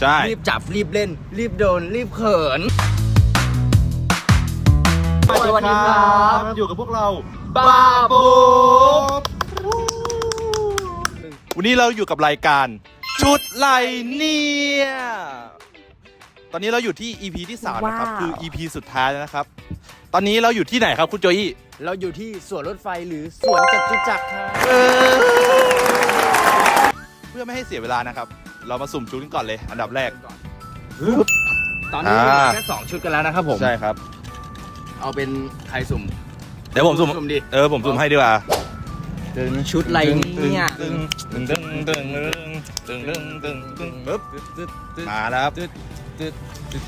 ใช่ รีบจับรีบเล่น รีบโดน รีบเขิน สวัสดีครับอยู่กับพวกเราบ้าปุ๊บวันนี้เราอยู่กับรายการชุดไรเนี่ยตอนนี้เราอยู่ที่ EP ที่3นะครับคือ EP สุดท้ายแล้วนะครับ ตอนนี้เราอยู่ที่ไหนครับคุณโจอี้เราอยู่ที่สวนรถไฟหรือสวนจตุจักรครับเพื่อไม่ให้เสียเวลานะครับ เรามาสุ่มชุดกันก่อนเลยอันดับแรก ตอนนี้เหลืออ่า แค่สองชุดกันแล้วนะครับผม ใช่ครับ เอาเป็นใครสุ่มเดี๋ยวผมสุ่มสุ่มดิเออผมสุ่มให้ดีกว่าชุดอะไรเนี่ย ตึงตึงตึงตึงตึงตึงตึงตึงปึ๊บมาแล้วครับ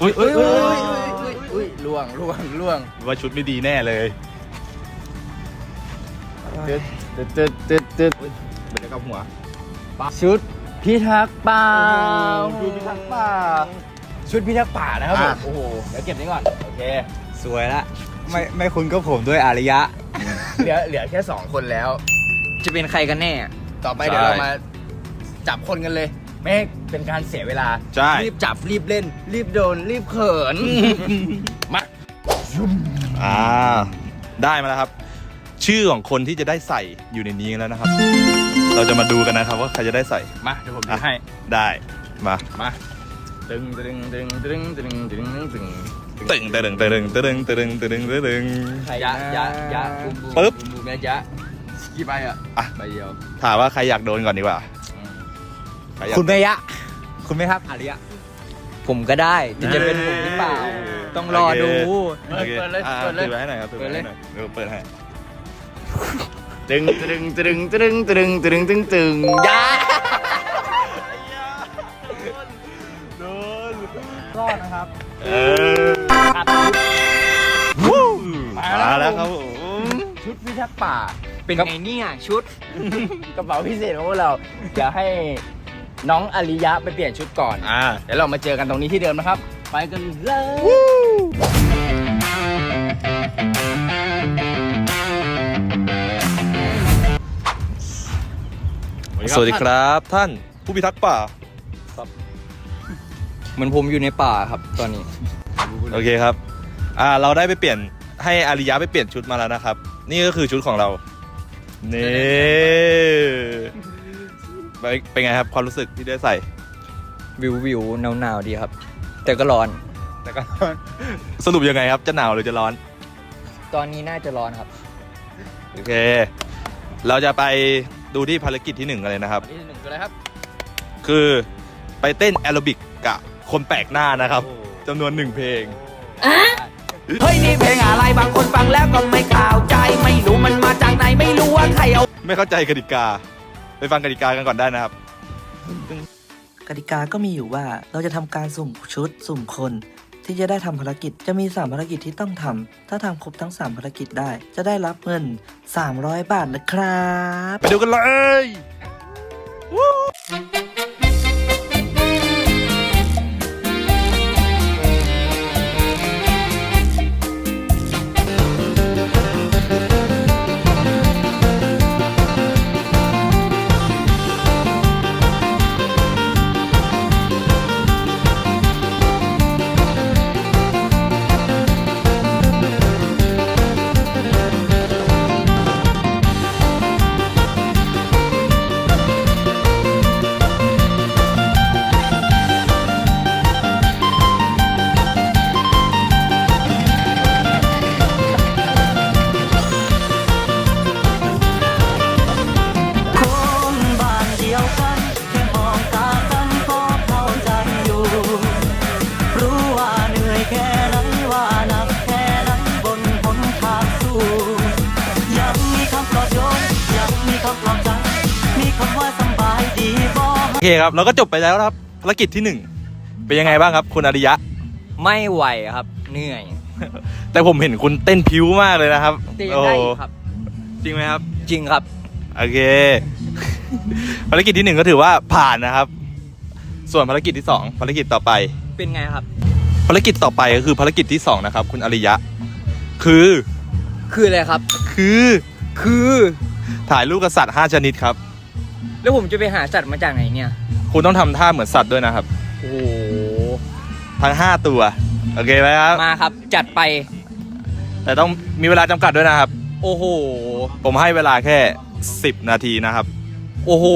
อุ้ยเฮ้อุ้ยยเฮ้อุ้ยยเฮ้ยเฮ้ยเฮ้ยล่วงล่วงล่วงว่าชุดไม่ดีแน่เลยตึ๊ดตึ๊ดตึ๊ดตึ๊ดตึ๊ดเบ็ดกับหัว ชุด พิทักษ์ป่าชุดพิทักษ์ป่าชุดพิทักษ์ป่านะครับผอะมโอ้โห เดี๋ยวเก็บนี้ก่อน โอเค สวยละ ไม่ไม่คุณก็ผมด้วยอารยะ เหลือเหลือแค่สองคนแล้ว จะเป็นใครกันแน่ ต่อไปเดี๋ยวเรามาจับคนกันเลย ไม่ให้เป็นการเสียเวลา ใช่ รีบจับรีบเล่น รีบโดน รีบเขิน มาอ่า ได้มาแล้วครับ ชื่อของคนที่จะได้ใส่อยู่ในนี้แล้วนะครับ เราจะมาดูกันนะครับว่าใครจะได้ใส่ มาเดี๋ยวผมอะจะให้ ได้ มา มาตึงตึงตึงตึงตึงตึงตึงตึงตึงตึงตึงตึงตึงตึงตึงตึงใครยะยะยะบูมบูมปึ๊บบูมบูมยะกี่ใบอะอะใบเดียวถามว่าใครอยากโดนก่อนดีกว่าใครอยากคุณเมยะ คุณไหมครับอารยะผมก็ได้แต่จะเป็นผมหรือเปล่า ต้องรอดูโอเคเปิดเลยอ่าเปิดเลยปิดไว้ให้หน่อยครับปิดไว้ให้หน่อยเดี๋ยวเปิดให้ ตึงตึงตึงตึงตึงตึงตึงตึงยะโดนรอดนะครับ เออวู้มาแล้วครับผมชุดพิทักษ์ป่า เป็นไงเนี่ยชุด กระเป๋าพิเศษของพวกเราเดี๋ยวให้น้องอริยะไปเปลี่ยนชุดก่อนอ่าเดี๋ยวเรามาเจอกันตรงนี้ที่เดิมนะครับ ไปกันเลย สวัสดีครับท่านผู้พิทักษ์ป่า เหมือนผมอยู่ในป่าครับตอนนี้ โอเคครับ อ่าเราได้ไปเปลี่ยนให้อาริยะไปเปลี่ยนชุดมาแล้วนะครับ นี่ก็คือชุดของเรานี่เป็นเป็นไงครับความรู้สึกที่ได้ใส่ วิววิวหนาวหนาวๆดีครับ แต่ก็ร้อน แต่ก็สรุปยังไงครับจะหนาวหรือจะร้อน ตอนนี้น่าจะร้อนครับ โอเค เราจะไป ดูที่ภารกิจที่หนึ่งกันเลยนะครับนี่หนึ่งกันเลยครับคือไปเต้นแอโรบิกกับคนแปลกหน้านะครับจำนวนหนึ่งเพลง เฮ้ยนี่เพลงอะไรบางคนฟังแล้วก็ไม่เข้าใจ ไม่รู้มันมาจากไหนไม่รู้ว่าใครเอาไม่เข้าใจกติกา ไปฟังกติกากันก่อนได้นะครับ กติกาก็มีอยู่ว่าเราจะทำการสุ่มชุดสุ่มคน ที่จะได้ทำภารกิจจะมี 3 ภารกิจที่ต้องทำถ้าทำครบทั้ง 3 ภารกิจได้ จะได้รับเงิน 300 บาทนะครับ ไปดูกันเลย โอเคครับเราก็จบไปแล้วนะครับภารกิจที่หนึ่งเป็นยังไงบ้างครับ คุณอาริยะ ไม่ไหวครับ เหนื่อย แต่ผมเห็นคุณเต้นพิ้วมากเลยนะครับแต่ยังได้อีกครับ จริงไหมครับ จริงครับ โอเค ภารกิจที่หนึ่งก็ถือว่าผ่านนะครับ ส่วนภารกิจที่สองภารกิจต่อไป เป็นไงครับ ภารกิจต่อไปก็คือภารกิจที่สองนะครับ คุณอาริยะ คือคืออะไรครับ คือ คือถ่ายรูปกับสัตว์ห้าชนิดครับ แล้วผมจะไปหาสัตว์มาจากไหนเนี่ย คุณต้องทำท่าเหมือนสัตว์ด้วยนะครับโอ้โอ้โห ทั้ง 5 ตัว โอเคไหมครับ มาครับ จัดไป แต่ต้องมีเวลาจำกัดด้วยนะครับ โอ้โห ผมให้เวลาแค่ 10 นาทีนะครับ โอ้โห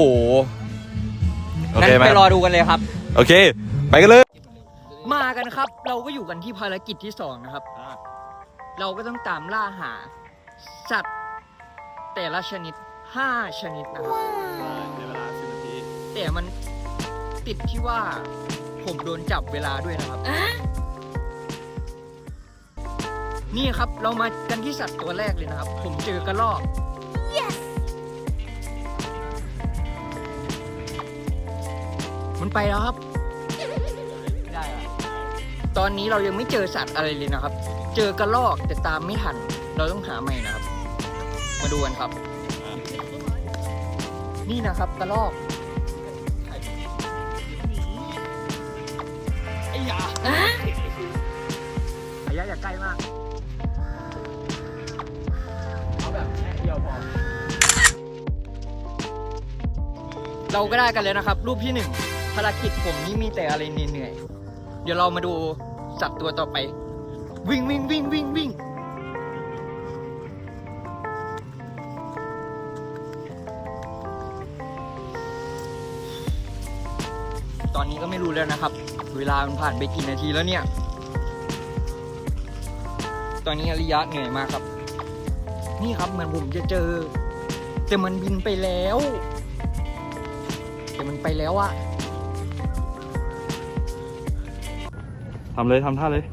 โองั้เคนไหมไปรอดูกันเลยครับ โอเค ไปกันเลย มากันครับ เราก็อยู่กันที่ภารกิจที่สองนะครับ เราก็ต้องตามล่าหา สัตว์แต่ละชนิด 5 ชนิดนะครับ ในเวลา10นาที แต่มันติดที่ว่าผมโดนจับเวลาด้วยนะครับ นี่ครับเรามากันที่สัตว์ตัวแรกเลยนะครับ ผมเจอกระรอก มันไปแล้วครับตอนนี้เรายังไม่เจอสัตว์อะไรเลยนะครับ เจอกระรอกแต่ตามไม่ทัน เราต้องหาใหม่นะครับ มาดูกันครับ นี่นะครับกระรอกไอ้ยาไอ้ยาอย่าใกล้มาก เอาแบบแค่เดียวพอ เราก็ได้กันแล้วนะครับ รูปที่หนึ่งภารกิจผมนี่มีแต่อะไรเหนื่อยๆเดี๋ยวเรามาดูสัตว์ตัวต่อไป วิ่งวิ่งวิ่งวิ่งวิ่ง ตอนนี้ก็ไม่รู้แล้วนะครับ เวลามันผ่านไปกี่นาทีแล้วเนี่ย ตอนนี้อริยะเหนื่อยมากครับ นี่ครับเหมือนผมจะเจอ แต่มันบินไปแล้ว แต่มันไปแล้วอะทำเลยทำท่าเลย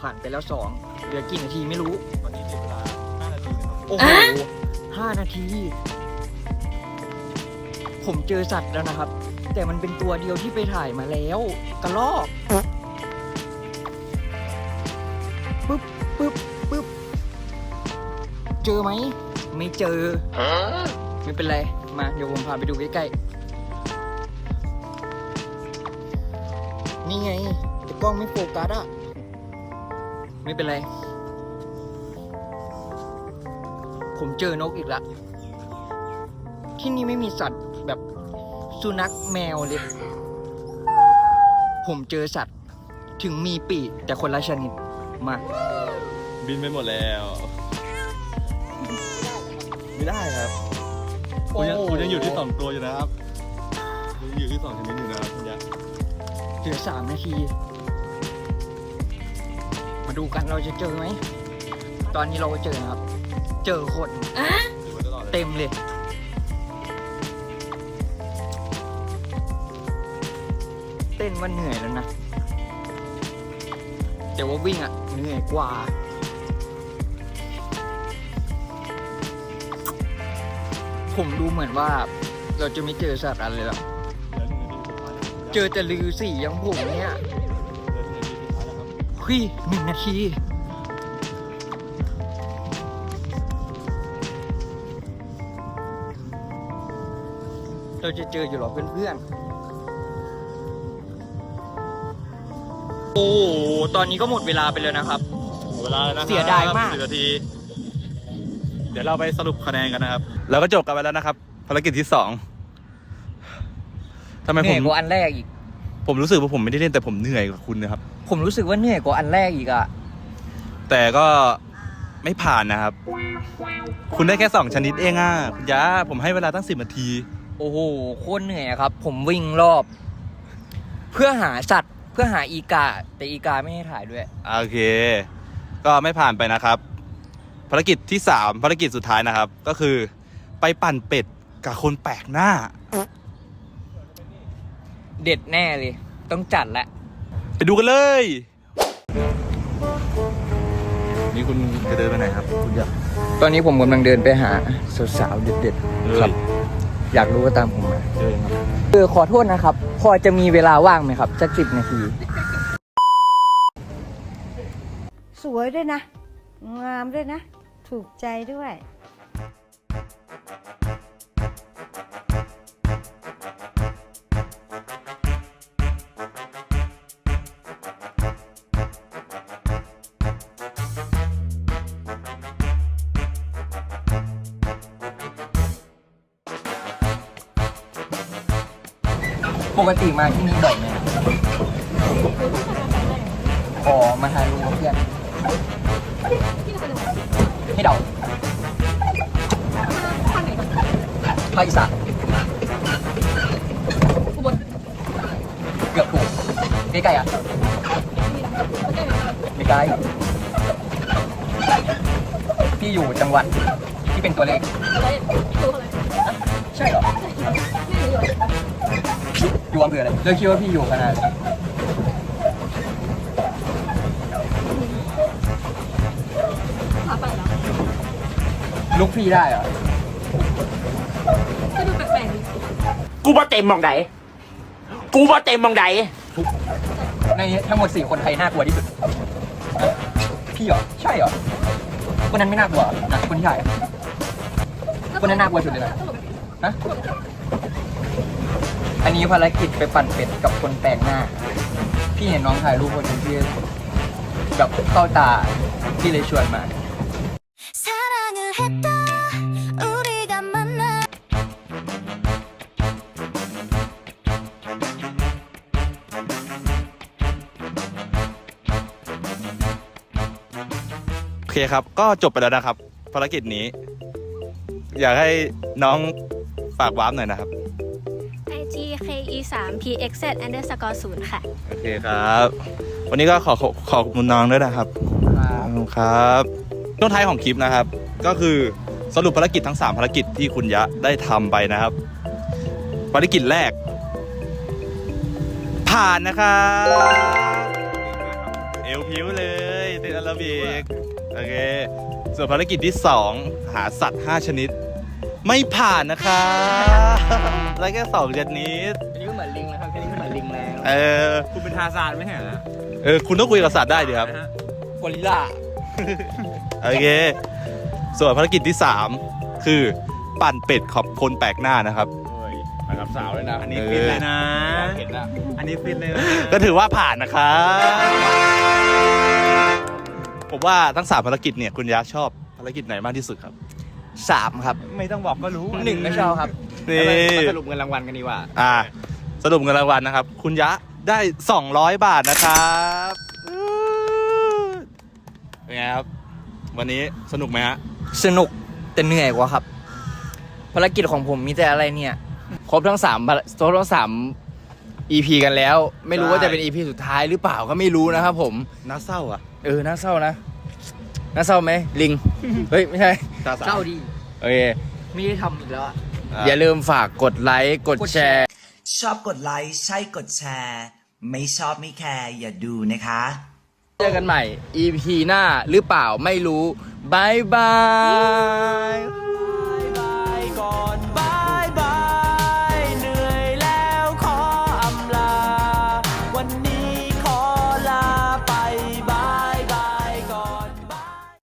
ผ่านไปแล้วสองเหลือกี่นาทีไม่รู้ ตอนนี้เวลา5นาทีนะครับ โอ้โห ห้านาที ผมเจอสัตว์แล้วนะครับ แต่มันเป็นตัวเดียวที่ไปถ่ายมาแล้วกระรอกปึ๊บปึ๊บปึ๊บเจอไหม ไม่เจอ ไม่เป็นไร มา เดี๋ยวผมพาไปดูใกล้ๆ นี่ไง แต่กล้องไม่โฟกัสอะไม่เป็นไร ผมเจอนกอีกละ ที่นี่ไม่มีสัตว์แบบสุนัขแมวเลย ผมเจอสัตว์ ถึงมีปีกแต่คนละชนิดมา บินไปหมดแล้ว ไม่ได้ครับคุณยังโอ้โหคุณยังอยู่ที่สองตัวอยู่นะครับยังอยู่ที่สองชนิดอยู่นะครับคุณยะเหลือสามนาที มาดูกันเราจะเจอไหม ตอนนี้เราก็เจอนะครับ เจอคนอยู่มาตลอดเลยเต็มเลย เต้นว่าเหนื่อยแล้วนะ แต่ว่าวิ่งอะเหนื่อยกว่า ผมดูเหมือนว่า เราจะไม่เจอสัตว์อะไรหรอกเหลือหนึ่งนาทีสุดท้ายแล้วเจอแต่ลือสี่อยังผมเนี่ยเหลือหนึ่งนาทีสุดท้ายแล้วครับเฮ้ยหนึ่งนาที เราจะเจออยู่หรอเพื่อนๆ โอ้โหตอนนี้ก็หมดเวลาไปแล้วนะครับหมดเวลาแล้วนะครับเสียดายมาก สิบนาที เดี๋ยวเราไปสรุปคะแนนกันนะครับ เราก็จบกันไปแล้วนะครับ ภารกิจที่สองทำไมเหผนื่อยมกว่าอันแรกอีก ผมรู้สึกว่าผมไม่ได้เล่นแต่ผมเหนื่อยกว่าคุณนะครับ ผมรู้สึกว่าเหนื่อยกว่าอันแรกอีกอะแต่ก็ไม่ผ่านนะครับ คุณได้แค่สองชนิดเองอะคุณยะผมให้เวลาตั้งสิบนาที โอ้โหโคตรเหนื่อยอะครับ ผมวิ่งรอบ เพื่อหาสัตว์เพื่อหาอีกา แต่อีกาไม่ให้ถ่ายด้วย โอเค ก็ไม่ผ่านไปนะครับ ภารกิจที่สามภารกิจสุดท้ายนะครับ ก็คือไปปั่นเป็ดกับคนแปลกหน้า เด็ดแน่เลย ต้องจัดละไปดูกันเลย นี่คุณจะเดินไปไหนครับ คุณอยากตอนนี้ผมกำลังเดินไปหาสาวๆเด็ดครับๆ อยากรู้ก็ตามผมมาเจอครับเออขอโทษนะครับ พอจะมีเวลาว่างไหมครับสักสิบนาที สวยด้วยนะ งามด้วยนะ ถูกใจด้วย ปกติมาที่นี่บ่อยไหมขอมาถ่ายรูปกับเพื่อนให้เดาภาคอีสานเกือบถูกใกล้ๆอะไม่ใกล้พี่อยู่จังหวัดที่เป็นตัวเลขใช่ อยู่อำเภออะไรแล้วคิดว่าพี่อยู่ขนาดไหนลุกพี่ได้เหรอกูบ่เต็มมองใดกูบ่เต็มมองใดในทั้งหมดสี่คนใครน่ากลัวที่สุดฮะพี่เหรอ ใช่เหรอ คนนั้นไม่น่ากลัวนะคนที่ถ่ายอะคนนั้นน่ากลัวสุดเลยนะ ฮะ อันนี้ภารกิจไปปั่นเป็ดกับคนแปลกหน้า พี่เห็นน้องถ่ายรูปคนหนึงที่แบบเข้าตา พี่เลยชวนมา 사랑을 했다 우리가 만나 โอเคครับ ก็จบไปแล้วนะครับ ภารกิจนี้ อยากให้น้องฝากวาร์ปหน่อยนะครับ IG 3 PXZ underscore 0ค่ะ โอเคครับ วันนี้ก็ขอขอขอบคุณน้องด้วยนะครับขอบคุณครับช่วงท้ายของคลิปนะครับ ก็คือสรุปภารกิจทั้ง 3 ภารกิจที่คุณยะได้ทำไปนะครับ ภารกิจแรก ผ่านนะครับเอวพิ้วเลยเติดอาราบิกโอเค ส่วนภารกิจที่ 2 หาสัตว์ 5 ชนิด ไม่ผ่านนะครับได้แค่สองชนิด เหมือนลิงแล้วเออ คุณเป็นทาซานไม่ใช่เหรอเออ คุณต้องคุยกับสัตว์ได้ดิครับ กอริลล่าโอเค ส่วนภารกิจที่ 3 คือปั่นเป็ดขอบคนแปลกหน้านะครับเฮ้ยมากับสาวเลยนะอันนี้เออฟินเลยนะ เห็นแล้วอันนี้ฟินเลยนะก็ถือว่าผ่านนะครับผมว่าทั้ง3ภารกิจเนี่ยคุณยะชอบภารกิจไหนมากที่สุดครับสามครับ ไม่ต้องบอกก็รู้หนึ่งไม่ชอบครับนี่มาสรุปเงินรางวัลกันดีกว่า อ่า สรุปเงินรางวัลนะครับ คุณยะได้ 200 บาทนะครับเป็นไงครับ วันนี้สนุกไหมฮะสนุกแต่เหนื่อยกว่าครับ ภารกิจของผมมีแต่อะไรเนี่ย ครบทั้งสามภารครบทั้งสาม EP กันแล้ว ไม่รู้ว่าใช่จะเป็น EP สุดท้ายหรือเปล่าก็ไม่รู้นะครับผม น่าเศร้าอะเออน่าเศร้านะน่าเศร้าไหมลิง เฮ้ย ไม่ใช่เศร้าดี โอเคไม่ได้ทำอีกแล้วอะ อย่าลืมฝากกดไลค์ กดแชร์ ชอบกดไลค์ใช่กดแชร์ ไม่ชอบไม่แคร์อย่าดูนะคะ เจอกันใหม่ EP หน้าหรือเปล่าไม่รู้บายบาย